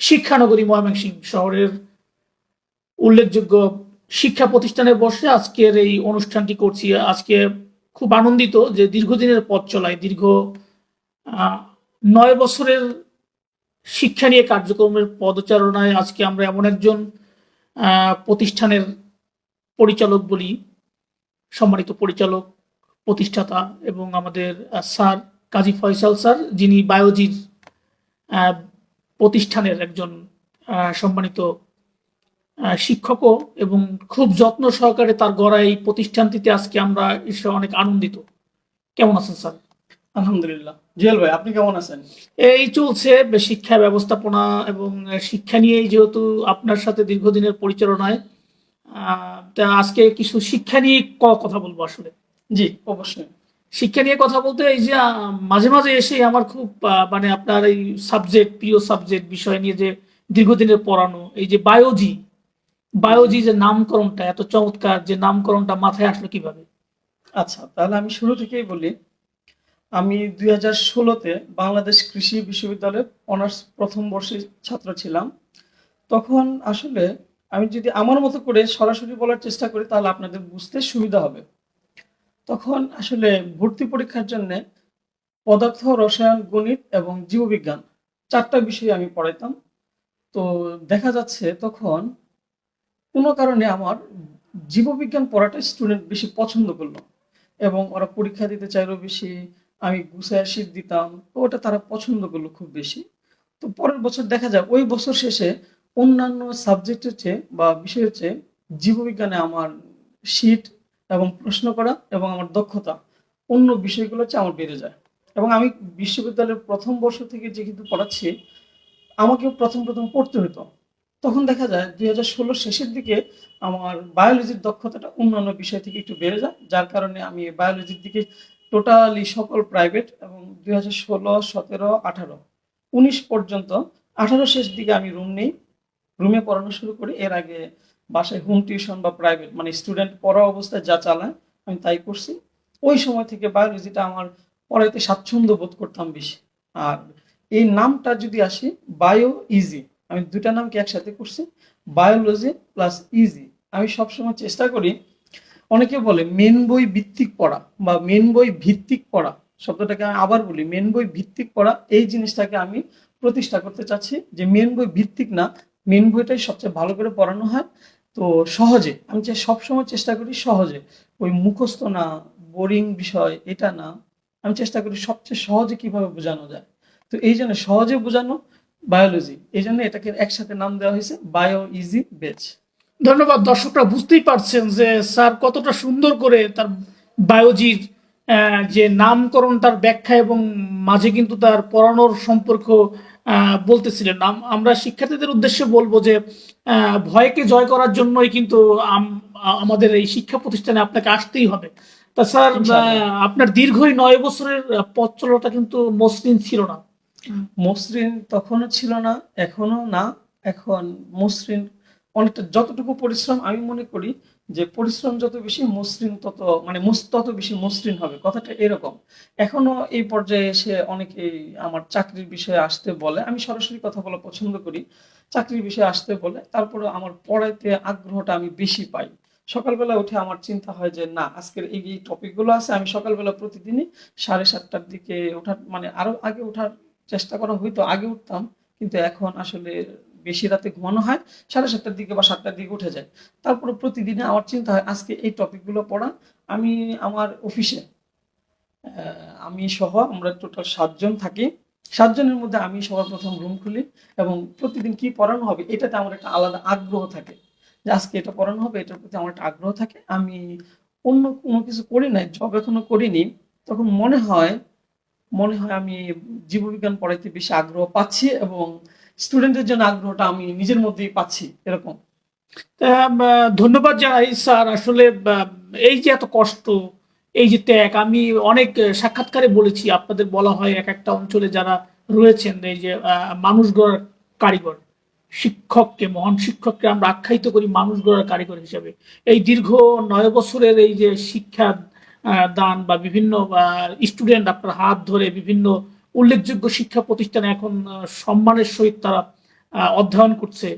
শিক্ষানগরী ময়মনসিংহ শহরের উল্লেখযোগ্য শিক্ষা প্রতিষ্ঠানে বসে আজকের এই অনুষ্ঠানটি করছি। আজকে খুব আনন্দিত যে দীর্ঘদিনের পথ চলায়, দীর্ঘ নয় বছরের শিক্ষা নিয়ে কার্যক্রমের পদচারণায় আজকে আমরা এমন একজন প্রতিষ্ঠানের পরিচালক বলি, সম্মানিত পরিচালক, প্রতিষ্ঠাতা এবং আমাদের স্যার কাজী ফয়সাল স্যার, যিনি বায়োজির প্রতিষ্ঠানের একজন সম্মানিত শিক্ষকও এবং খুব যত্ন সহকারে তার গড়া এই প্রতিষ্ঠানটিতে আজকে আমরা এসে অনেক আনন্দিত। কেমন আছেন স্যার? আলহামদুলিল্লাহ। জুয়েল ভাই আপনি কেমন আছেন? এই চলছে শিক্ষা ব্যবস্থাপনা এবং শিক্ষা নিয়েই যেহেতু আপনার সাথে দীর্ঘদিনের পরিচালনায় তা আজকে কিছু শিক্ষা নিয়ে ক- কথা বলব আসলে। জি অবশ্যই। শিক্ষা নিয়ে কথা বলতে এই যে মাঝে মাঝে এসে আমার খুব মানে আপনার এই সাবজেক্ট প্রিয় সাবজেক্ট বিষয় নিয়ে যে দীর্ঘদিনের পড়ানো, এই যে বায়োজি বায়োজি যে নামকরণটা, এত চমৎকার যে নামকরণটা মাথায় আসলো কীভাবে? আচ্ছা তাহলে আমি শুরু থেকেই বলি। আমি দুই হাজার ষোলোতে বাংলাদেশ কৃষি বিশ্ববিদ্যালয়ের অনার্স প্রথম বর্ষের ছাত্র ছিলাম। তখন আসলে আমি যদি আমার মতো করে সরাসরি বলার চেষ্টা করি, তাহলে আপনাদের বুঝতে সুবিধা হবে। তখন আসলে ভর্তি পরীক্ষার জন্য পদার্থ, রসায়ন, গণিত এবং জীববিজ্ঞান চারটা বিষয় আমি পড়াইতাম। তো দেখা যাচ্ছে তখন কোনো কারণে আমার জীববিজ্ঞান পড়াটা স্টুডেন্ট বেশি পছন্দ করল এবং ওরা পরীক্ষা দিতে চাইলো বেশি, আমি গুছায় শীত দিতাম, তো ওটা তারা পছন্দ করল খুব বেশি। তো পরের বছর দেখা যায় ওই বছর শেষে অন্যান্য সাবজেক্টের চেয়ে বা বিষয়ের চেয়ে জীববিজ্ঞানে আমার শীট এবং প্রশ্ন করা এবং আমার দক্ষতা। অন্য বিষয়গুলো হচ্ছে আমার বেড়ে যায়। এবং আমি বিশ্ববিদ্যালয়ের প্রথম বর্ষ থেকে যেহেতু পড়াচ্ছি, আমাকেও প্রথম প্রথম পড়তে হতো। তখন দেখা যায় দুই হাজার ষোলো শেষের দিকে আমার বায়োলজির দক্ষতাটা অন্যান্য বিষয় থেকে একটু বেড়ে যায়, যার কারণে আমি বায়োলজির দিকে টোটালি সকল প্রাইভেট এবং দুই হাজার ষোলো, সতেরো, আঠারো, উনিশ পর্যন্ত, আঠারো শেষ দিকে আমি রুম নেই। রুমে পড়ানো শুরু করি। এর আগে বাসায় হোম টিউশন বা প্রাইভেট মানে স্টুডেন্ট পড়া অবস্থায় যা চালায়, আমি তাই করছি। ওই সময় থেকে বায়োলজিটা আমার পড়াইতে স্বাচ্ছন্দ্য বোধ করতাম বেশি। আর এই নামটা যদি আসি বায়ো ইজি আমি দুটা নামকে একসাথে করছি বায়োলজি প্লাস ইজি আমি সবসময় চেষ্টা করি, অনেকে বলে মেন বই ভিত্তিক পড়া বা মেন বই ভিত্তিক পড়া, শব্দটাকে আমি আবার বলি মেন বই ভিত্তিক পড়া, এই জিনিসটাকে আমি প্রতিষ্ঠা করতে চাচ্ছি যে মেন বই ভিত্তিক না মেন বইটাই সবচেয়ে ভালো করে পড়ানো হয়। তো সহজে, আমি যে সবসময় চেষ্টা করি সহজে। ওই মুখস্থ না বোরিং বিষয়, এটা না, আমি চেষ্টা করি সবচেয়ে সহজে কীভাবে বোঝানো যায়। তো এই জন্য সহজে বোঝানো বায়োলজি এই জন্য এটাকে একসাথে নাম দেওয়া হয়েছে বায়ো ইজি বেচ ধন্যবাদ, দর্শকরা বুঝতেই পারছেন যে স্যার কতটা সুন্দর করে তার বায়োজির যে নামকরণ তার ব্যাখ্যা এবং মাঝে কিন্তু তার পড়ানোর সম্পর্ক বলতেছিলেন। আমরা শিক্ষার্থীদের উদ্দেশ্যে বলব যে ভয়কে জয় করার জন্যই কিন্তু আমাদের এই শিক্ষা প্রতিষ্ঠানে আপনাকে আসতেই হবে। তা স্যার আপনার দীর্ঘই নয় বছরের পথ চলাটা কিন্তু মসৃণ ছিল না। মসৃণ তখনও ছিল না এখনও না। এখন মসৃণ অনেকটা যতটুকু পরিশ্রম আমি মনে করি যে পরিশ্রম যত বেশি, মসৃণ তত মানে তত বেশি মসৃণ হবে। কথাটা এরকম। এখনও এই পর্যায়ে এসে অনেকেই আমার চাকরির বিষয়ে আসতে বলে। আমি সরাসরি কথা বলা পছন্দ করি। চাকরির বিষয়ে আসতে বলে। তারপরে আমার পড়াইতে আগ্রহটা আমি বেশি পাই। সকালবেলা উঠে আমার চিন্তা হয় যে, না, আজকের এই এই টপিকগুলো আছে, আমি সকালবেলা প্রতিদিনই সাড়ে সাতটার দিকে ওঠার মানে আরও আগে ওঠার চেষ্টা করা হইতো, আগে উঠতাম। কিন্তু এখন আসলে বেশি রাতে ঘুমানো হয়, সাড়ে সাতটার দিকে বা সাতটার দিকে উঠে যায়। তারপরে প্রতিদিনে আমার চিন্তা হয়, আজকে এই টপিকগুলো পড়া, আমি আমার অফিসে আমি সহ আমরা টোটাল সাতজন থাকি। সাতজনের মধ্যে আমি সবার প্রথম রুম খুলি এবং প্রতিদিন কি পড়ানো হবে এটাতে আমার একটা আলাদা আগ্রহ থাকে। যে আজকে এটা পড়ানো হবে, এটার প্রতি আমার একটা আগ্রহ থাকে। আমি অন্য কোনো কিছু করি নাই জব এখনও করিনি। তখন মনে হয় মনে হয় আমি জীববিজ্ঞান পড়াইতে বেশি আগ্রহ পাচ্ছি এবং স্টুডেন্টের জন্য আগ্রহটা আমি নিজের মধ্যেই পাচ্ছি এরকম। ধন্যবাদ জানাই, স্যার। আসলে এই যে এত কষ্ট, এই যে ত্যাগ, আমি অনেক সাক্ষাৎকারে বলেছি, আপনাদের বলা হয় এক একটা অঞ্চলে যারা রয়েছেন, এই যে মানুষ গড়ার কারিগর, শিক্ষককে, মহান শিক্ষককে আমরা আখ্যায়িত করি মানুষ গড়ার কারিগর হিসেবে। এই দীর্ঘ নয় বছরের এই যে শিক্ষা দান বা বিভিন্ন স্টুডেন্ট আপনার হাত ধরে বিভিন্ন উল্লেখযোগ্য শিক্ষা প্রতিষ্ঠানে এখন সম্মানের সহিত তারা অধ্যয়ন করছে।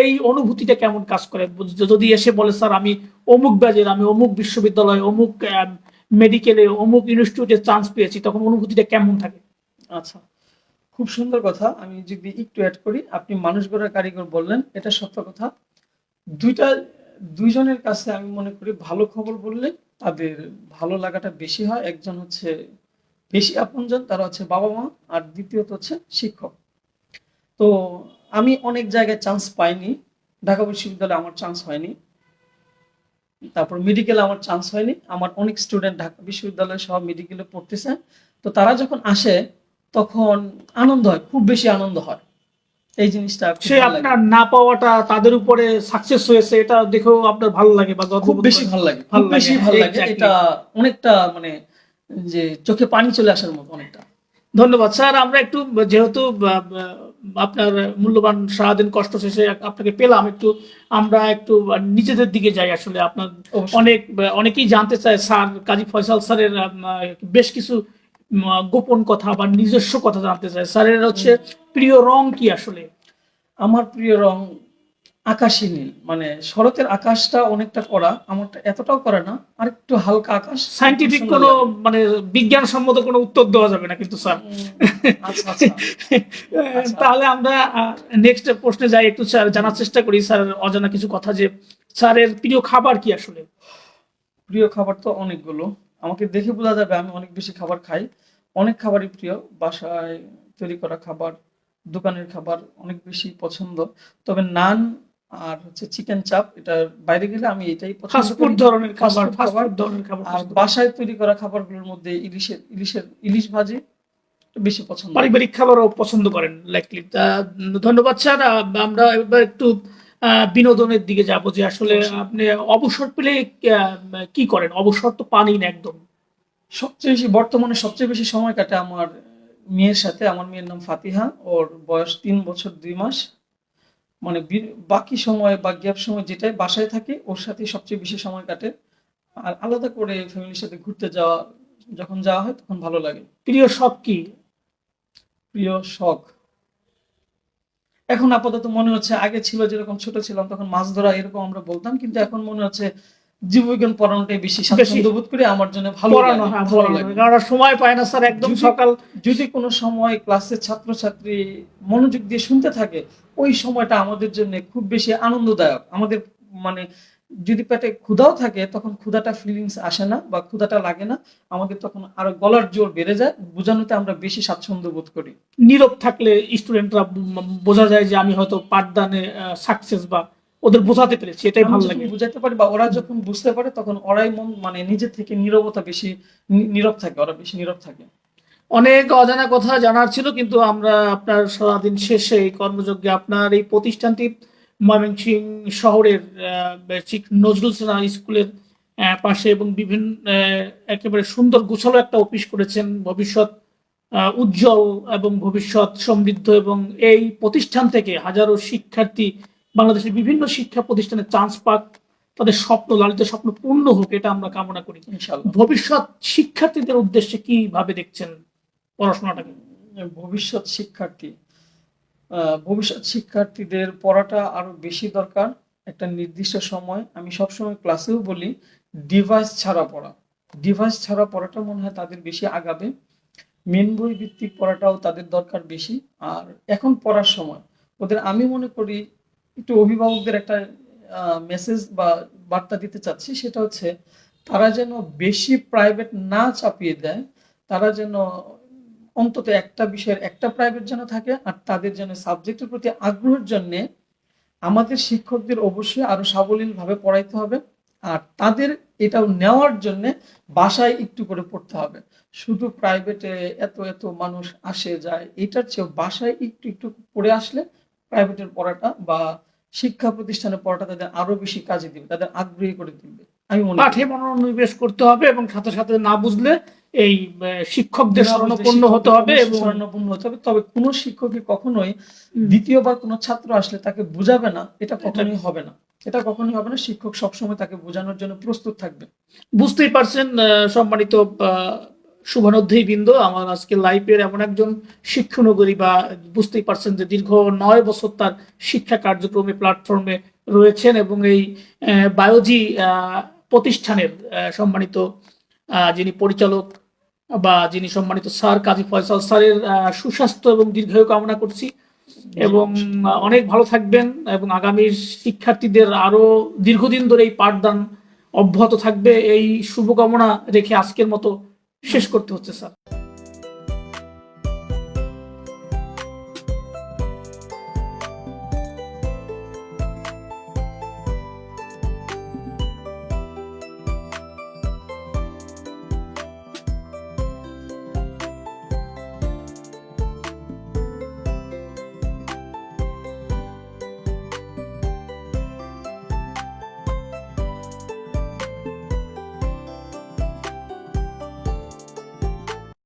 এই অনুভূতিটা কেমন কাজ করে? যদি এসে বলে, স্যার, আমি অমুক ব্যাজের আমি অমুক বিশ্ববিদ্যালয়ে, অমুক মেডিকেলে অমুক ইনস্টিটিউটে চান্স পেয়েছি, তখন অনুভূতিটা কেমন থাকে? আচ্ছা খুব সুন্দর কথা। আমি যদি একটু অ্যাড করি, আপনি মানুষ গড়ার কারিগর বললেন, এটা সত্য কথা। দুইটা, দুইজনের কাছে আমি মনে করি ভালো খবর বললে তাদের ভালো লাগাটা বেশি হয়। একজন হচ্ছে বেশি আপনজন তারা হচ্ছে বাবা মা আর দ্বিতীয়ত হচ্ছে শিক্ষক। তো আমি অনেক জায়গায় চান্স পাইনি। ঢাকা বিশ্ববিদ্যালয়ে আমার চান্স হয়নি। তারপর মেডিকেলে আমার চান্স হয়নি। আমার অনেক স্টুডেন্ট ঢাকা বিশ্ববিদ্যালয়ে সব মেডিকেলে পড়তেছে। তো তারা যখন আসে তখন আনন্দ হয় খুব বেশি আনন্দ হয়। এই জিনিসটা সে আপনার না পাওয়াটা তাদের উপরে সাকসেস হয়েছে এটা দেখেও আপনার ভালো লাগে বা খুব বেশি। ভালো লাগে খুব বেশি ভালো লাগে। এটা অনেকটা মানে যে চোখে পানি চলে আসার মতো অনেকটা। ধন্যবাদ। স্যার আমরা একটু যেহেতু আপনার মূল্যবান সারাদিন কষ্ট শেষে আপনাকে পেলাম একটু আমরা একটু নিজেদের দিকে যাই আসলে। আপনার অনেক অনেকেই জানতে চায় স্যার কাজী ফয়সাল স্যারের বেশ কিছু গোপন কথা বা নিজস্ব কথা জানতে চায়। স্যারের হচ্ছে প্রিয় রং কি আসলে? আমার প্রিয় রং আকাশী নীল। মানে শরতের আকাশটা অনেকটা করা আমারটা এতটাও করে না আর একটু হালকা আকাশ। সাইন্টিফিক কোনো। মানে বিজ্ঞানসম্মত কোনো উত্তর দেওয়া যাবে না কিন্তু স্যার। আচ্ছা আচ্ছা। আচ্ছা। তাহলে আমরা নেক্সট প্রশ্নে যাই একটু স্যার জানার চেষ্টা করি স্যার অজানা কিছু কথা যে স্যারের প্রিয় খাবার কি আসলে? প্রিয় খাবার তো অনেকগুলো। আমাকে দেখে বোঝা যাবে আমি অনেক বেশি খাবার খাই। অনেক খাবারই প্রিয়। বাসায় তৈরি করা খাবার দোকানের খাবার অনেক বেশি পছন্দ। তবে নান আর হচ্ছে চিকেন চাপ এটা বাইরে গেলে আমি এটাই পছন্দ করি। ধরনের খাবার খাবার। ধরনের খাবার আর বাসায় তৈরি করা খাবারগুলোর মধ্যে ইলিশের ইলিশের ইলিশ ভাজি বেশি পছন্দ পারিবারিক খাবারও পছন্দ করেন লাইকলি ধন্যবাদ স্যার। আমরা এবার একটু বিনোদনের দিকে যাব যে আসলে আপনি অবসর পেলে কি করেন? অবসর তো পানি না একদম। সবচেয়ে বেশি বর্তমানে সবচেয়ে বেশি সময় কাটে আমার মেয়ের সাথে। আমার মেয়ের নাম ফাতিহা ওর বয়স তিন বছর দুই মাস। মানে বাকি সময় বা গ্যাপ সময় যেটাই বাসায় থাকে, ওর সাথে সবচেয়ে বেশি সময় কাটে। আর আলাদা করে ফ্যামিলির সাথে ঘুরতে যাওয়া, যখন যাওয়া হয় তখন ভালো লাগে। প্রিয় শখ কি? প্রিয় শখ। এখন আপাতত মনে হচ্ছে, আগে ছিল যেরকম ছোট ছিলাম, তখন মাছ ধরা এরকম আমরা বলতাম, কিন্তু এখন মনে হচ্ছে জীববিজ্ঞান পড়ানোটাই বেশি স্বাচ্ছন্দ্য বোধ করি আমার জন্য ভালো পড়ানো হ্যাঁ ভালো লাগে। কারণ সময় পায় না স্যার একদম সকাল যদি কোনো সময় ক্লাসের ছাত্রছাত্রী মনোযোগ দিয়ে শুনতে থাকে ওই সময়টা আমাদের জন্য খুব বেশি আনন্দদায়ক। আমাদের মানে যদি পেটে ক্ষুধাও থাকে তখন ক্ষুধাটা ফিলিংস আসে না বা ক্ষুধাটা লাগে না। আমাদের তখন আরও গলার জোর বেড়ে যায়। বোঝানোতে আমরা বেশি স্বাচ্ছন্দ্য বোধ করি। নীরব থাকলে স্টুডেন্টরা বোঝা যায় যে আমি হয়তো পাঠদানে সাকসেস বা ওদের বোঝাতে পেরেছি এটাই ভালো লাগে। বুঝাতে পারি বা ওরা যখন বুঝতে পারে তখন ওরাই মন মানে নিজে থেকে নীরবতা বেশি নীরব থাকে ওরা বেশি নীরব থাকে। অনেক অজানা কথা জানার ছিল কিন্তু আমরা আপনার সারাদিন শেষে এই কর্মযজ্ঞে আপনার এই প্রতিষ্ঠানটি ময়মনসিংহ শহরের ঠিক নজরুল সিনহা স্কুলের পাশে এবং বিভিন্ন একেবারে সুন্দর গোছালো একটা অফিস করেছেন। ভবিষ্যৎ উজ্জ্বল এবং ভবিষ্যৎ সমৃদ্ধ এবং এই প্রতিষ্ঠান থেকে হাজারো শিক্ষার্থী বাংলাদেশের বিভিন্ন শিক্ষা প্রতিষ্ঠানে চান্স পাক তাদের স্বপ্ন লালিত স্বপ্ন পূর্ণ হোক এটা আমরা কামনা করি। ভবিষ্যৎ শিক্ষার্থীদের উদ্দেশ্যে কীভাবে দেখছেন পড়াশোনাটাকে ভবিষ্যৎ শিক্ষার্থী ভবিষ্যৎ শিক্ষার্থীদের পড়াটা আরও বেশি দরকার। একটা নির্দিষ্ট সময় আমি সবসময় ক্লাসেও বলি ডিভাইস ছাড়া পড়া। ডিভাইস ছাড়া পড়াটা মনে হয় তাদের বেশি আগাবে। মেন বই ভিত্তিক পড়াটাও তাদের দরকার বেশি। আর এখন পড়ার সময় ওদের আমি মনে করি একটু অভিভাবকদের একটা মেসেজ বা বার্তা দিতে চাচ্ছি, সেটা হচ্ছে তারা যেন বেশি প্রাইভেট না চাপিয়ে দেয়, তারা যেন অন্তত একটা বিষয়ের একটা প্রাইভেট যেন থাকে, আর তাদের যেন সাবজেক্টের প্রতি আগ্রহের জন্যে আমাদের শিক্ষকদের অবশ্যই আরও সাবলীলভাবে পড়াইতে হবে, আর তাদের এটাও নেওয়ার জন্য বাসায় একটু করে পড়তে হবে। শুধু প্রাইভেটে এত এত মানুষ আসে যায়, এটার চেয়েও বাসায় একটু একটু পড়ে আসলে প্রাইভেটের পড়াটা বা শিক্ষা প্রতিষ্ঠানের পড়াটা তাদের আরও বেশি কাজে দিবে তাদের আগ্রহী করে তুলবে আমি মনে পাঠে মনোনিবেশ করতে হবে এবং সাথে সাথে না বুঝলে এই শিক্ষকদের শরণাপন্ন হতে হবে এবং শরণাপন্ন হতে হবে। তবে কোনো শিক্ষকই কখনোই দ্বিতীয়বার কোনো ছাত্র আসলে তাকে বোঝাবে না এটা কখনোই হবে না। এটা কখনোই হবে না শিক্ষক সবসময় তাকে বোঝানোর জন্য প্রস্তুত থাকবে। বুঝতেই পারছেন আহ, সম্মানিত আহ, বৃন্দ আমার আজকে লাইফের এমন একজন শিক্ষানগরী বা বুঝতেই পারছেন যে দীর্ঘ নয় বছর তার শিক্ষা কার্যক্রমে প্ল্যাটফর্মে রয়েছেন এবং এই বায়োজি প্রতিষ্ঠানের সম্মানিত যিনি পরিচালক বা যিনি সম্মানিত স্যার কাজী ফয়সাল স্যারের সুস্বাস্থ্য এবং দীর্ঘায়ু কামনা করছি এবং অনেক ভালো থাকবেন এবং আগামী শিক্ষার্থীদের আরও দীর্ঘদিন ধরে এই পাঠদান অব্যাহত থাকবে। এই শুভকামনা রেখে আজকের মতো শেষ করতে হচ্ছে স্যার।